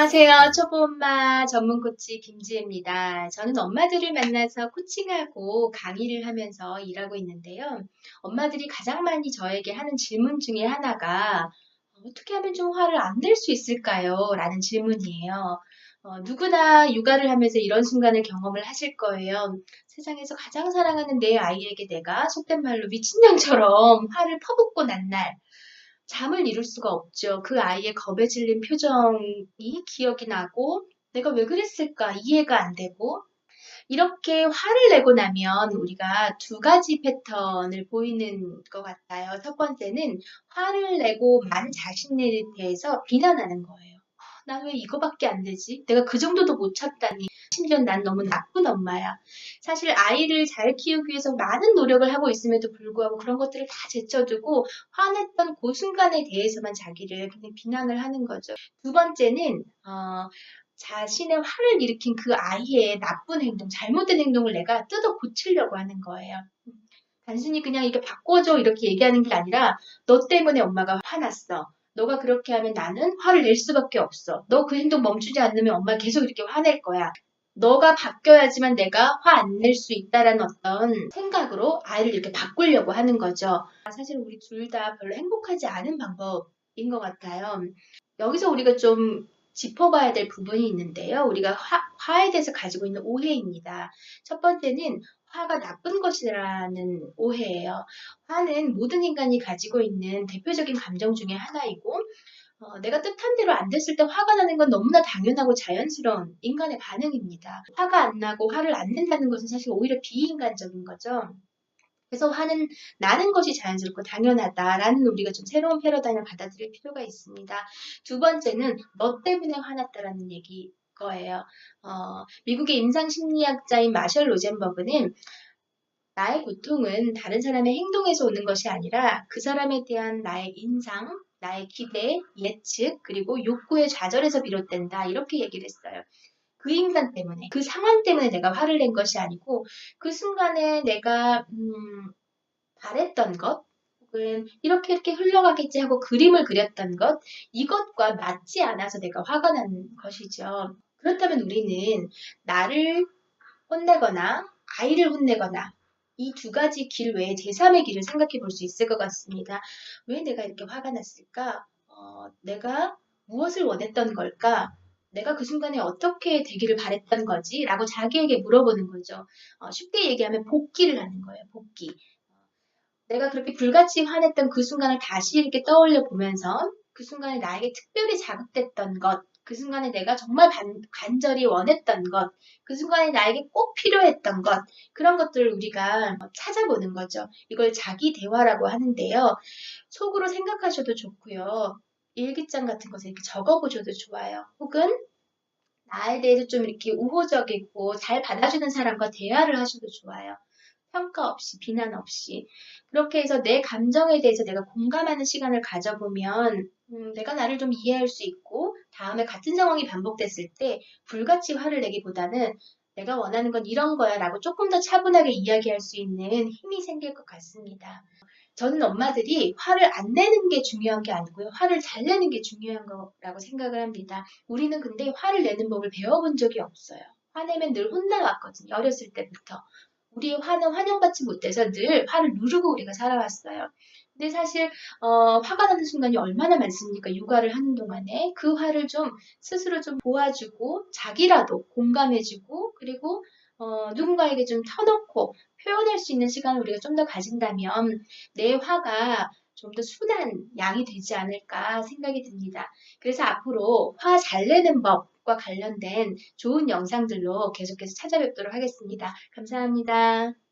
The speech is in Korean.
안녕하세요. 초보엄마 전문 코치 김지혜입니다. 저는 엄마들을 만나서 코칭하고 강의를 하면서 일하고 있는데요. 엄마들이 가장 많이 저에게 하는 질문 중에 하나가 어떻게 하면 좀 화를 안 낼 수 있을까요? 라는 질문이에요. 어, 누구나 육아를 하면서 이런 순간을 경험을 하실 거예요. 세상에서 가장 사랑하는 내 아이에게 내가 속된 말로 미친년처럼 화를 퍼붓고 난 날, 잠을 이룰 수가 없죠. 그 아이의 겁에 질린 표정이 기억이 나고 내가 왜 그랬을까 이해가 안 되고 이렇게 화를 내고 나면 우리가 두 가지 패턴을 보이는 것 같아요. 첫 번째는 화를 내고 만 자신에 대해서 비난하는 거예요. 난 왜 이거밖에 안 되지? 내가 그 정도도 못 참다니. 심지어 난 너무 나쁜 엄마야. 사실 아이를 잘 키우기 위해서 많은 노력을 하고 있음에도 불구하고 그런 것들을 다 제쳐두고 화냈던 그 순간에 대해서만 자기를 그냥 비난을 하는 거죠. 두 번째는 어, 자신의 화를 일으킨 그 아이의 나쁜 행동, 잘못된 행동을 내가 뜯어 고치려고 하는 거예요. 단순히 그냥 이렇게 바꿔줘 이렇게 얘기하는 게 아니라 너 때문에 엄마가 화났어. 너가 그렇게 하면 나는 화를 낼 수밖에 없어. 너 그 행동 멈추지 않으면 엄마 계속 이렇게 화낼 거야. 너가 바뀌어야지만 내가 화 안 낼 수 있다라는 어떤 생각으로 아이를 이렇게 바꾸려고 하는 거죠. 사실 우리 둘 다 별로 행복하지 않은 방법인 것 같아요. 여기서 우리가 좀 짚어봐야 될 부분이 있는데요. 우리가 화, 화에 대해서 가지고 있는 오해입니다. 첫 번째는 화가 나쁜 것이라는 오해예요. 화는 모든 인간이 가지고 있는 대표적인 감정 중에 하나이고, 어, 내가 뜻한 대로 안 됐을 때 화가 나는 건 너무나 당연하고 자연스러운 인간의 반응입니다. 화가 안 나고 화를 안 낸다는 것은 사실 오히려 비인간적인 거죠. 그래서 화는 나는 것이 자연스럽고 당연하다라는 우리가 좀 새로운 패러다임을 받아들일 필요가 있습니다. 두 번째는 너 때문에 화났다라는 얘기 거예요. 어, 미국의 임상심리학자인 마셜 로젠버그는 나의 고통은 다른 사람의 행동에서 오는 것이 아니라 그 사람에 대한 나의 인상, 나의 기대, 예측, 그리고 욕구의 좌절에서 비롯된다. 이렇게 얘기를 했어요. 그 인간 때문에, 그 상황 때문에 내가 화를 낸 것이 아니고, 그 순간에 내가, 음, 바랬던 것, 혹은 이렇게 이렇게 흘러가겠지 하고 그림을 그렸던 것, 이것과 맞지 않아서 내가 화가 난 것이죠. 그렇다면 우리는 나를 혼내거나 아이를 혼내거나 이 두 가지 길 외에 제3의 길을 생각해 볼 수 있을 것 같습니다. 왜 내가 이렇게 화가 났을까? 어, 내가 무엇을 원했던 걸까? 내가 그 순간에 어떻게 되기를 바랬던 거지? 라고 자기에게 물어보는 거죠. 어, 쉽게 얘기하면 복귀를 하는 거예요. 복귀. 내가 그렇게 불같이 화냈던 그 순간을 다시 이렇게 떠올려 보면서 그 순간에 나에게 특별히 자극됐던 것, 그 순간에 내가 정말 반, 간절히 원했던 것, 그 순간에 나에게 꼭 필요했던 것, 그런 것들을 우리가 찾아보는 거죠. 이걸 자기 대화라고 하는데요. 속으로 생각하셔도 좋고요. 일기장 같은 것에 이렇게 적어보셔도 좋아요. 혹은 나에 대해서 좀 이렇게 우호적이고 잘 받아주는 사람과 대화를 하셔도 좋아요. 평가 없이, 비난 없이. 그렇게 해서 내 감정에 대해서 내가 공감하는 시간을 가져보면, 음, 내가 나를 좀 이해할 수 있고, 다음에 같은 상황이 반복됐을 때 불같이 화를 내기보다는 내가 원하는 건 이런 거야 라고 조금 더 차분하게 이야기할 수 있는 힘이 생길 것 같습니다. 저는 엄마들이 화를 안 내는 게 중요한 게 아니고요. 화를 잘 내는 게 중요한 거라고 생각을 합니다. 우리는 근데 화를 내는 법을 배워본 적이 없어요. 화내면 늘 혼나왔거든요. 어렸을 때부터. 우리의 화는 환영받지 못해서 늘 화를 누르고 우리가 살아왔어요. 근데 사실 어, 화가 나는 순간이 얼마나 많습니까? 육아를 하는 동안에 그 화를 좀 스스로 좀 도와주고 자기라도 공감해주고 그리고 어, 누군가에게 좀 터놓고 표현할 수 있는 시간을 우리가 좀 더 가진다면 내 화가 좀 더 순한 양이 되지 않을까 생각이 듭니다. 그래서 앞으로 화 잘 내는 법과 관련된 좋은 영상들로 계속해서 찾아뵙도록 하겠습니다. 감사합니다.